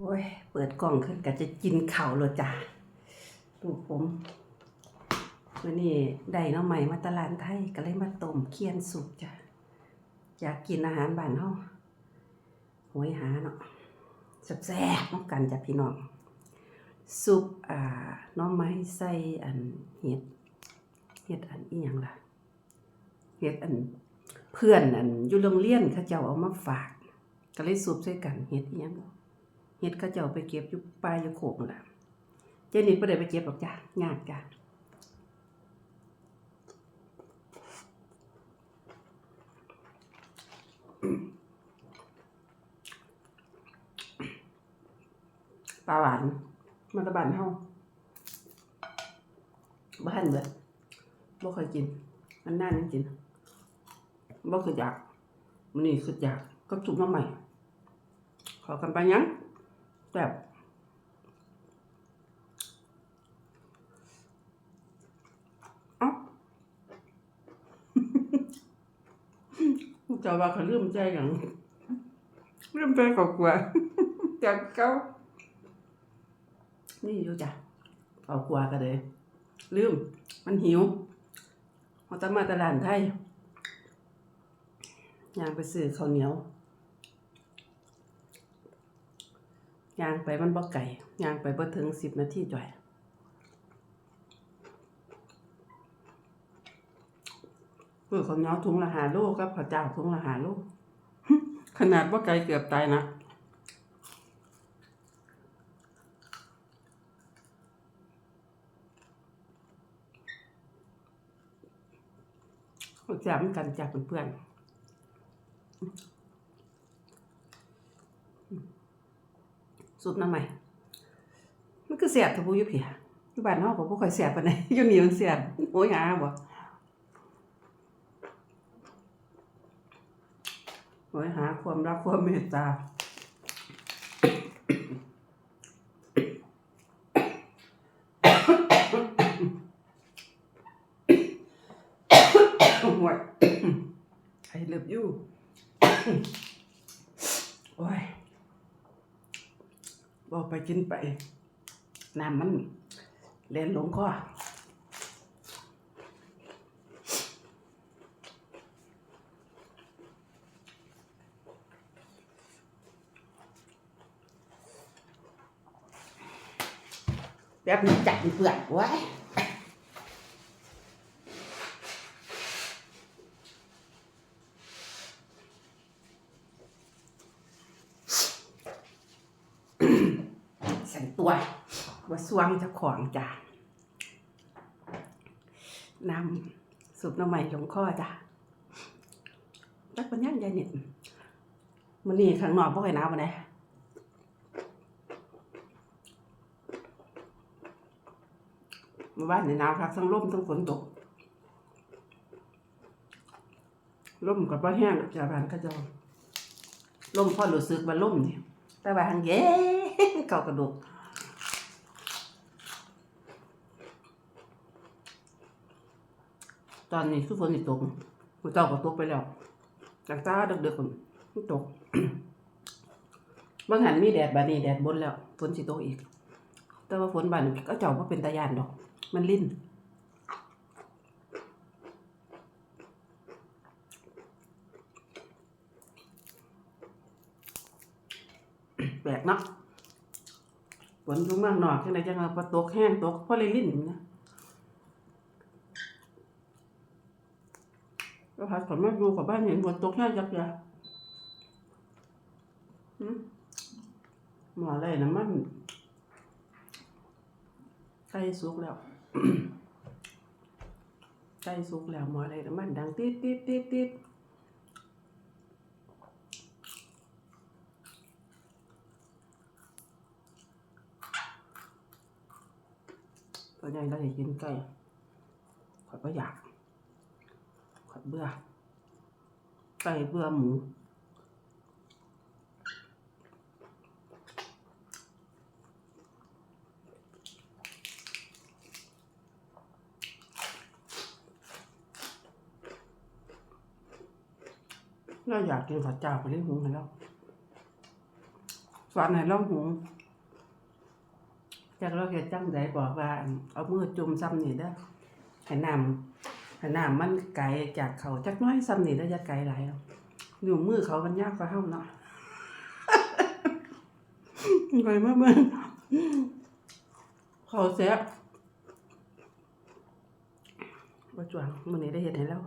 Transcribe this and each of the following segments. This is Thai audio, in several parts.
โอ้ย เปิดกล่องขึ้นก็จะกินเข้าเลยจ้ะลูกผมวันนี้ได้น้องใหม่มาตลาดไทยก็เลยมาต้มเคียนสุกจ้ะ อยากกินอาหารบ้านเฮาโหยหาเนาะแซ่บๆน้องกันจ้ะพี่น้องซุปอ่าน้องไม้ใส่อันเห็ดเห็ดอันอีหยังล่ะเห็ดอันเพื่อนอันอยู่โรงเรียนเขาเจ้าเอามาฝาก ก็เลยซุปใส่กันเห็ดอีหยังบ่ เห็ดเขาเจ้าไปเก็บอยู่ป่าอยู่โขกนั่นล่ะเจนี่บ่ได้ไปเก็บหรอกจ้ะยากจ้ะปลาหวานมาตะบานเฮาบ้านเบิดบ่เคยกิน มันน่านั่งกินบ่เคือยากมันนี่คืออยากก็จุกน้ำใหม่ ขอกันไปยัง แบบเอ้าจะว่าเขาลืมใจอย่างลืมใจกกว่าจากเขานี่อยู่จ้ะเอากว่ากันเลย ลืม มันหิวเขาจะมาตลาดไทยยางไปซื้อข้าวเหนียว ย่างไปมันบ่ไก่ย่างไปบ่ถึงสิบนาทีจ่อยเพื่อข้าวเนียวถุงละหาโลกับข้าวเจ้าถุงละหาโลขนาดบ่ไก่เกือบตายนะแจมกันจากเพื่อนๆ ซุปน้ำใหม่ มันคือเสียบทบูยู่เพียอยู่บ้านเฮาก็บ่ค่อยเสียบไปานอยู่นี่มันเสียบโอ้ยหาบ่โอ้ยหาความรักความเมตตาหวย I love you โอ้ย บอกไปกินไป น้ำมันเล่นลงคอแบบนี้จัดเปลือกไว้ สัน ตัวว่าสวงเจะของจ้ะนำสูบน้ำใหม่ลงข้อจ้ะรักปัญญายายเนี่ยมันนี่ข้างนอกบ่ค่อยหนาวปานใดเมื่อวานนี่หนาวครับทั้งลมทั้งฝนตกลมกับว่าแห้งจาบ้านก็จะลมพอรู้สึกว่าลมนี่แต่ว่าหังเย้เก่ากระดูก ตอนนี้คือฝนสิตกหัวเจ้าก็ตกไปแล้วจากตาเด็กๆคนมันตกบางหันมีแดดบานี้แดดบนแล้วฝนสิตกอีก แต่ว่าฝนบานก็เจ้าว่าเป็นตายานดอก มันลิ่นแปลกเนาะฝนอยู่เมืองนอกจังไดจังว่าตกแห้งตกพอเลยลิ่นนะ ก็พัดขอนมาดูกับบ้านเห็นฝนตกแห้งจักยาหืมหมออะไรนะมันใกล้สุกแล้วใกล้สุกแล้วหมออะไรนะมันดังติดติดติดติดตัวใหญ่เราจะกินไก่ขอยก็อยาก ขอดเบื่อไก่เบื่อหมูเราอยากกินข้าวเจ้าไปเล่นหงให้แล้วสอนให้ล่องหงจากเราเฮ็ดจังไดบอกว่า เอามือจุ่มซ้ำนี่เด้อให้นำ น้ำมันไกลจากเขาจักน้อยซ้ำนี่เด้ออย่าไกลหลายอยู่มือเขามันยากกว่าเฮาเนาะไปมาเบิ่งเขาเสียบ่จวงมื้อนี้ได้เฮ็ดให้แล้ว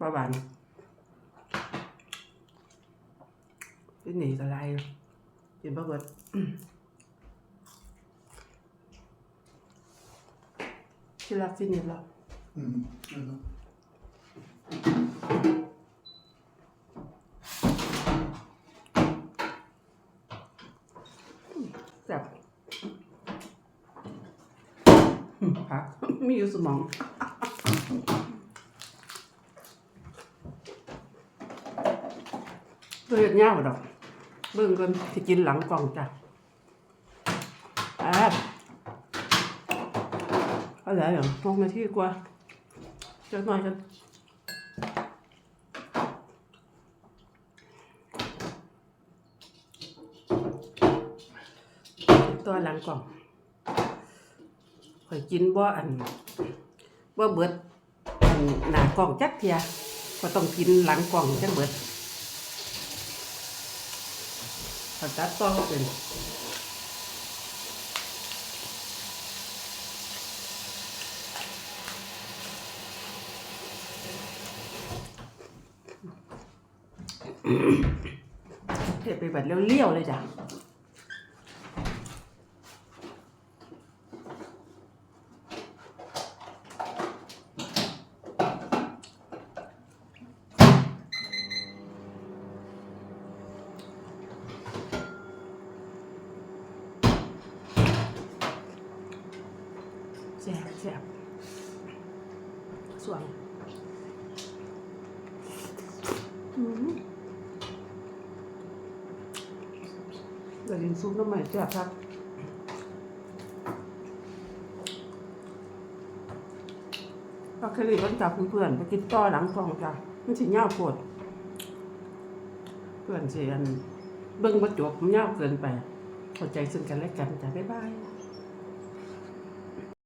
ประมาณ ที่หนีอะไรกินปลาเบิดที่รักที่นี่หรอ Mm. Eller? แซ่บอืมพักมีอยู่สมองเบื่อเงาดอก เบิ่งกันที่กินหลังกล่องจ้ะอ่าอะไรอย่างมองนาทีกว่าจะหน่อยกันตัวหลังกล่องข่อยกินบ่อันบ่เบิดอันหน้ากล่องจักเทียก็ต้องกินหลังกล่องจังเบิด ถ้าตัดต่อก็เป็นเทไปแบบเลี้ยวๆเลยจ้ะแซ่บแซ่บส วย อืมเดี๋ยวกินซุปน้ำใหม่แซ่บครับปลาคารีวันจับเพื่อนๆไปกินต่อหลังกล่องจ้ะมันสิเน่าโคตรเพื่อนเสิอันเบิ่งบ่จบเน่าเกินไปเข้าใจซึ่งกันและกันจ้ะบ๊ายบาย